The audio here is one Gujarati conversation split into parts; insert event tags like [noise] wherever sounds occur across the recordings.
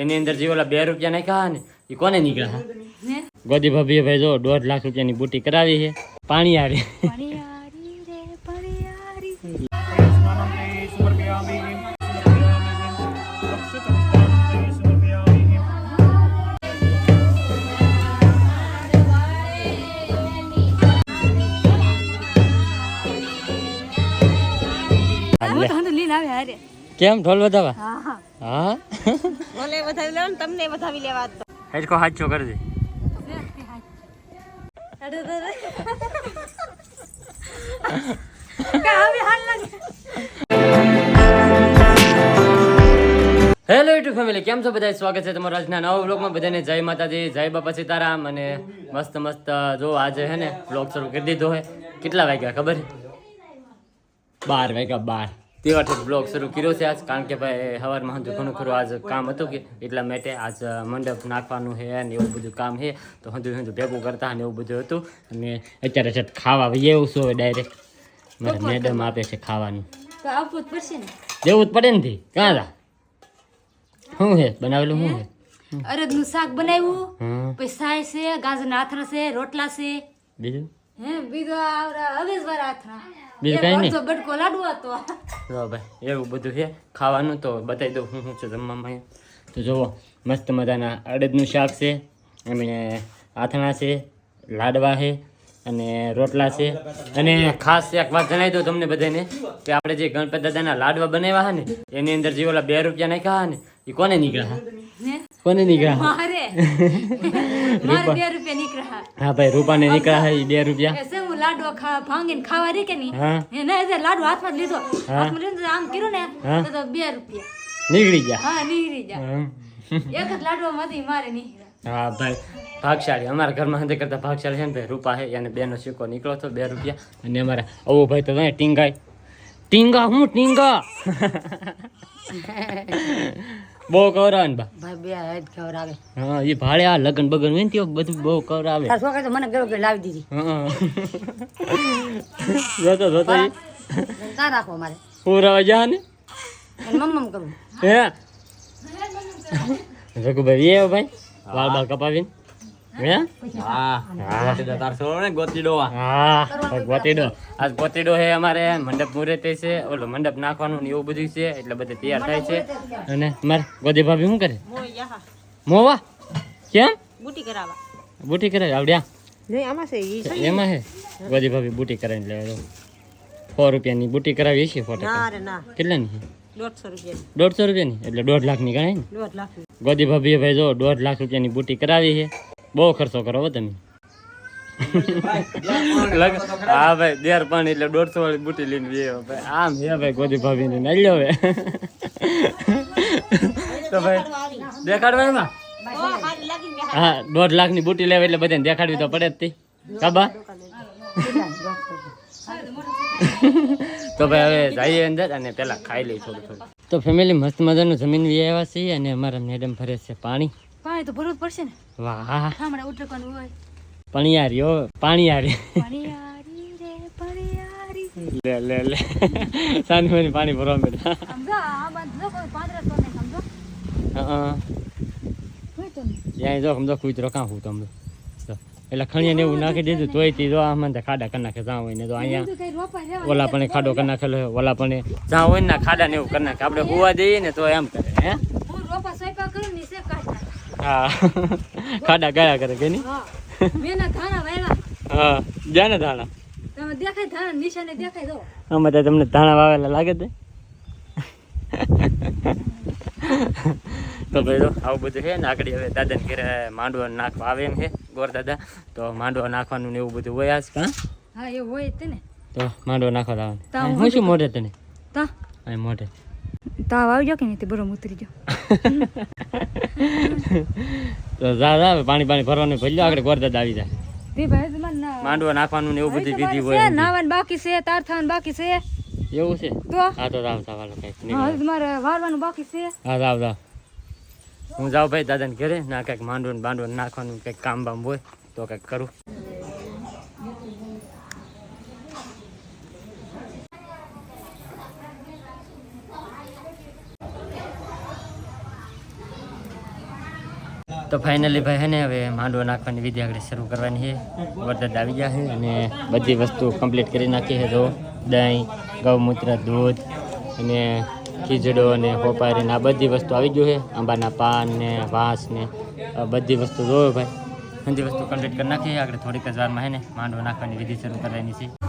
એની અંદર જે ઓલા બે રૂપિયા નાખ્યા ને એ કોને નીકળ્યા ગોદી ભાભી ભાઈ જો દોઢ લાખ રૂપિયાની બુટી કરાવી છે. પાણી આવી લીલા હારે. કેમ ઢોલ વધાવા? હા ઢોલે વધાવી લેવા તમને વધાવી લેવા તો. હેચકો હાચો કરી દે. હેલો યુટ્યુબ ફેમિલી કેમ છો બધા સ્વાગત છે તમારું આજના નવા બ્લોગમાં બધાને જય માતાજી જય બાપા સીતારામ અને મસ્ત મસ્ત જો આજે હે ને બ્લોગ શરૂ કરી દીધો હે. કેટલા વાગ્યા ખબર બાર વાગ્યા બાર. તેવાથી બ્લોગ શરૂ કર્યો છે આજ. કારણ કે ભાઈ સવારમાં હજુ ઘણું ખરું આજ કામ હતું કે એટલા માટે આજ મંડપ નાખવાનું છે ને એવું બધું કામ છે તો હજુ હજુ ભેગું કરતા ને એવું બધું હતું. અને અત્યારે છે ખાવા એવું શું હોય ડાયરેક્ટ મારા મેડમ આપે છે ખાવાનું. આપવું જ પડશે ને. દેવું જ પડે ને ક્યાં હતા શું છે બનાવેલું શું છે અરદનું શાક બનાવ્યું. પછી સાય છે ગાજરના આથરા છે રોટલા છે. બીજું? હે બીજો આવરા હવેસ વાળા આથરા બીજું એક નહીં? અડધો બટકો લાડુ હતો. જો ભાઈ એવું બધું છે. ખાવાનું તો બતાવી દઉં હું શું છે જમવામાં તો જુઓ મસ્ત મજાના અડદનું શાક છે એમને આથણા છે લાડવા છે અને રોટલા છે. અને ખાસ એક વાત જણાવી દઉં તમને બધાને કે આપણે જે ગણપત દાદાના લાડવા બનાવ્યા છે ને એની અંદર જે ઓલા બે રૂપિયા નાખ્યા છે ને એ કોને નીકળ્યા? કોને નીકળ્યા? [laughs] હા ભાઈ રૂપાને નીકળ્યા છે એ બે રૂપિયા. શું લાડવો ભાંગીને ખાવા રે કે નહીં? એને લાડુ હાથમાં લીધો. હાથમાં લીધો આમ કર્યું ને તો તો બે રૂપિયા. નીકળી ગયા. હા નીકળી જા એક જ લાડવામાંથી મારે નીકળ્યા. હા ભાઈ ભાગશાળી. અમારા ઘરમાં કરતા ભાગશાળી છે ને ભાઈ રૂપા છે અને બેનો સિક્કો નીકળો તો બે રૂપિયા. અને અમારા અવો ભાઈ તો ટીંગાય. ટીંગા હું ટીંગા? બહુ કવરાવે બા. ભાઈ બે ખવડાવે હા એ ભાડે આ લગન બગન હોય ને તે બધું બહુ કવરાવે. તાર છોકરા તો મને ગયો કે લાવી દીધી. હા. જોતો જોતો કા રાખો મારે. પૂરા જા ને. મમ્મમ કરું. હે? રઘુભાઈ એ ભાઈ. વાળ બાળ કપાવીને. અમારે મંડપ મુહૂર્તે છે ઓલો મંડપ નાખવાનું ને એવું બધું છે એટલે બધે તૈયાર થાય છે. અને મારે ગોદી ભાભી શું કરે? મોવા? કેમ બુટી કરાવવા. બુટી કરે આવડ્યા? નહીં આમાં છે ઈ એમાં હે? ગોદી ભાભી બુટી કરાવી લેવા સો રૂપિયાની બુટી કરાવી છે ફોટો કેટલાની છે દોઢસો રૂપિયા દોઢસો રૂપિયાની? એટલે દોઢ લાખની ગણાય ને? ગોદી ભાભીએ ભાઈ જો દોઢ લાખ રૂપિયાની બુટી કરાવી છે બહુ ખર્ચો કરો હો તમે. હા ભાઈ દેર પાણી એટલે દોઢસો વાળી બુટી લઈને બે ભાઈ. આમ હે ભાઈ ગોદી ભાભીને નાલ્યો હવે. તો ભાઈ દેખાડવા એમાં? હા દોઢ લાખની બુટી લેવા એટલે બધાને દેખાડવી તો પડે જ કાબા? તો ભાઈ હવે જઈએ અંદર અને પેલા ખાઈ લઈ થોડું થોડું. તો ફેમિલી મસ્ત મજાનું જમીન વી આવ્યા છીએ અને અમારા મેડમ ફરે છે પાણી. પાણી તો ભરવું પડશે ને. વાહ. હમણાં ઉતરવાનું હોય. પણિયારી હો પાણીયારી. પણિયારી રે પણિયારી લે લે લે. સાંજમાં પાણી ભરવા મેં સમજો આ બંધ જો પાંદરા તો નહીં સમજો. હા ત્યાં જો સમજો કૂતરો કાં હું તમને? એટલે ખણીયાને એવું નાખી દીધું તોય તી જો આમાં ખાડા કરી નાખે જ્યાં હોય ને તો અહીંયા ઓલા પણ ખાડો કરી નાખેલો ઓલા પણ જ્યાં હોય ને ખાડા ને એવું કરી નાખે. આપણે હોવા દઈએ ને તો એમ કરે હે હું રોપા સોયપા કરું ને સે કાઢ હા. ખાડા ગયા કરે કે નહીં? હા. મેના ધાણા વાવ્યા હા. જ્યાં ને ધાણા? તમે દેખાય ધાણા નિશાને દેખાય દો આમાં તો તમને ધાણા વાવેલા લાગે તે? તો ભાઈ આવું બધું છે ને હવે દાદાને ઘેરે માંડવો નાખવા આવે એમ છે ગોર દાદા તો માંડવો નાખવાનું ને એવું બધું હોય આજ કાં? હા એ હોય તે ને. તો માંડવો નાખવા લાવવાનું. હું હું શું મોઢે. તને? તા અહીં મોઢે. તાવ આવજો કે નહીં તે બરોબર ઉતરી ગયો. તો જા જા પાણી પાણી ભરવાનું ભરી આગળ ગોર આવી જાય. માંડવા નાખવાનું ને એવું બધી વિધિ હોય નાવાનું બાકી છે તાર થવાનું બાકી છે. એવું છે? તો? હા તો રામ સાવાલો નહીં હવે વારવાનું બાકી છે. હા જાવ જાવ હું જાઉં ભાઈ દાદાને ઘરે ના કંઈક માંડવું ને બાંડવું નાખવાનું કંઈક કામ બામ હોય તો કંઈક કરું. તો ફાઇનલી ભાઈ ને હવે માંડવો નાખવાની વિધિ આગળ શરૂ કરવાની છે. વરસાદ આવી ગયા છે અને બધી વસ્તુ કમ્પ્લીટ કરી નાખી છે. જો દહીં ગૌમૂત્ર દૂધ અને ખીચડો અને હોપારી ને આ બધી વસ્તુ આવી ગયું છે. આંબાના પાન ને વાંસ ને બધી વસ્તુ જોવે ભાઈ? બધી વસ્તુ કમ્પ્લીટ કરી નાખી આગળ થોડીક જ વારમાં હે ને માંડવો નાખવાની વિધિ શરૂ કરવાની છે.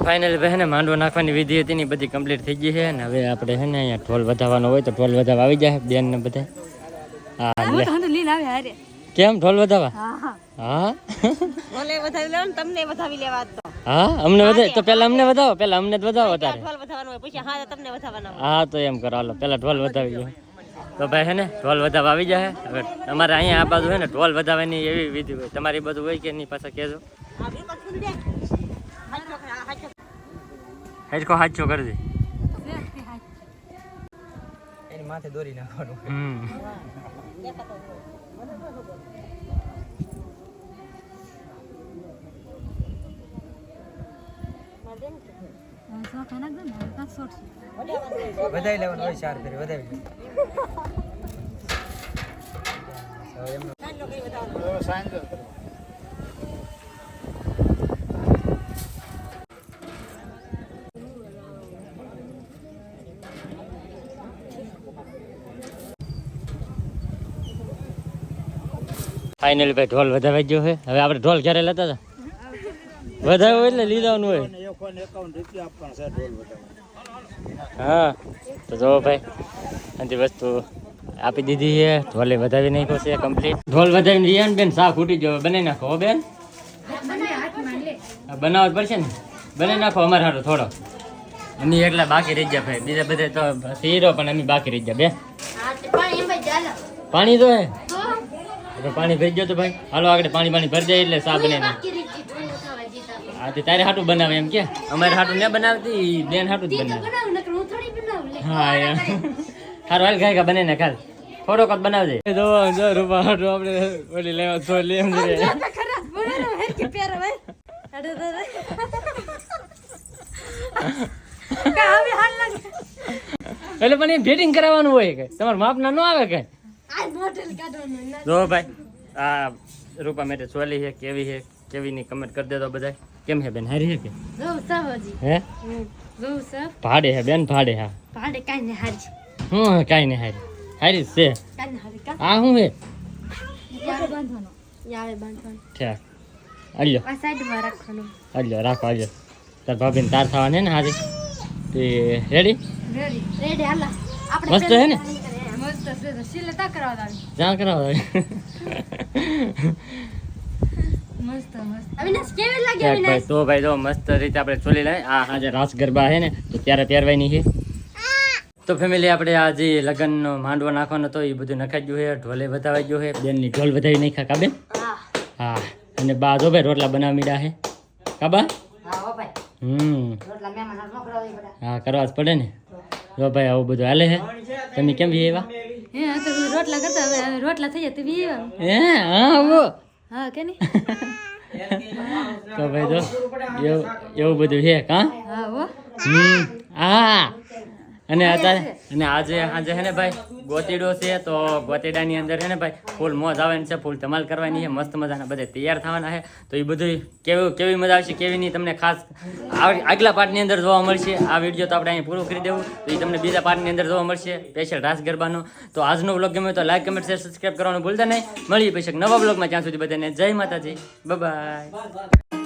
તો ફાઇનલ ભાઈ ને માંડવો નાખવાની વિધિ હતી ને બધી કમ્પ્લીટ થઈ ગઈ છે ને હવે આપણે છે ને અહીંયા ઢોલ વધાવવાનો હોય તો ઢોલ વધાવવા આવી જાય બેન ને બધા. હા હું કેમ ઢોલ વધાવવા? હા હા. હા? વધાવી લેવાનું તમને વધાવી લેવા તો. હા? અમને વધારે તો પેલા અમને વધાવો પેલા અમને જ વધાવો તારે ઢોલ વધાવવાનો હોય પછી હા તમને વધાવવાના હા તો એમ કરો હાલો પેલા ઢોલ વધાવી લો તો ભાઈ છે ને ઢોલ વધાવવા આવી જાય હવે અમારે અહીંયા આ બાજુ છે ને ઢોલ વધાવવાની એવી વિધિ હોય. તમારી બધું હોય કે નહીં પાછા કહેજો આ બિલકુલ ખુલી દે હાચો ખા- હાચો હેચકો હાચો કરી દે. એની માથે દોરી નાખવાનું. હમ. વધાવી લેવાનું હોય ચાર ફેરી વધાવી લેવાનું. ફાઇનલી ભાઈ ઢોલ વધાવી ગયો છે. હવે આપણે ઢોલ ક્યારે લેતા હતા? વધાવ્યો એટલે લીધાનું હોય. હા તો જો ભાઈ આથી વસ્તુ આપી દીધી છે. ઢોલે વધાવી નાખ્યો છે કમ્પ્લીટ ઢોલ વધાવીને રિયાન બેન શાક ખૂટી ગયો. બનાવી નાખો હો બેન. બનાવવા પડશે ને. બનાવી નાખો અમારે હારો થોડો. અમે એકલા બાકી રહી ગયા ભાઈ. બીજા બધા તો હીરો પણ અમે બાકી રહી ગયા બે પાણી તો હે. તો પાણી ભરી ગયો તો ભાઈ. હાલો આગળ પાણી પાણી ભરી જાય એટલે ચા બનાવી હા તે તારે હાટું બનાવે એમ કે? અમારે હાટું ન બનાવતી બેન હાટું જ બનાવે. હા યાર હારું હાલ ગાય બને ને ખાલ. થોડોક જ બનાવજે. જો જો રૂપા હાટું આપણે ઓલી લેવા છો લે એમ તો એટલે પણ એ ફિટિંગ કરાવવાનું હોય કે? તમારું માપના ન આવે કઈ? જો ભાઈ આ રૂપા માટે ચોલી છે કેવી છે કેવી ની કમેન્ટ કરી દેતો બધા કેમ છે બેન હારી છે કે? હે? ભાડે છે બેન ભાડે હા. ભાડે કાંઈ ને હારી. હું કાંઈ ને હારી. હારી છે. આ હું હે? યાર બાંધવાનો. યાર બાંધવાનો. ઠેક. અલ્યો આ સાઈડમાં રાખવાનું. અલ્યો રાખો અલ્યો તાર ભાભીને તાર થવા ને હારી. તે રેડી રેડી રેડી હાલા. આપણે મસ્ત હે ને? જ્યાં કરાવો. મસ્ત મસ્ત. અવિનાશ કેવી લાગે ઠેક ભાઈ તો ભાઈ જો મસ્ત રીતે આપણે ચોલી લઈ આ આજે રાસ ગરબા છે ને તો ત્યારે પહેરવાની છે. તો ફેમિલી આપણે આ જે લગ્નનો માંડવો નાખવાનો હતો એ બધું નખાઈ ગયું છે ઢોલે વધાવાઈ ગયું છે. બેનની ઢોલ વધાવી નહીં કાબે હા. હા. અને બા જો ભાઈ રોટલા બનાવી મીડા છે. કાબા હા હો ભાઈ. હમ. હા કરવા જ પડે ને. જો ભાઈ આવું બધું હાલે છે. તમે કેમ બી એવા હે આ તો રોટલા કરતા હવે રોટલા થઈ જાય તો બી હે હા આવો. હા કે નહીં? [laughs] તો ભાઈ જો એવું એવું બધું છે હા હા હો. હમ હા. અને અત્યારે અને આજે આજે હે ને ભાઈ ગોતીડો છે તો ગોતીડાની અંદર છે ને ભાઈ ફૂલ મોજ આવવાની છે ફૂલ ધમાલ કરવાની છે મસ્ત મજાના બધા તૈયાર થવાના છે. તો એ બધું કેવું કેવી મજા આવશે કેવી નહીં તમને ખાસ આગલા પાર્ટની અંદર જોવા મળશે. આ વીડિયો તો આપણે અહીં પૂરું કરી દેવું. તો એ તમને બીજા પાર્ટની અંદર જોવા મળશે. સ્પેશિયલ રાસ ગરબાનો. તો આજનો બ્લોગ ગમે તો લાઈક કમેન્ટ શેર સબસ્ક્રાઈબ કરવાનું ભૂલતા નહીં. મળીએ પછી નવા બ્લોગમાં ત્યાં સુધી બધાને જય માતાજી. બાય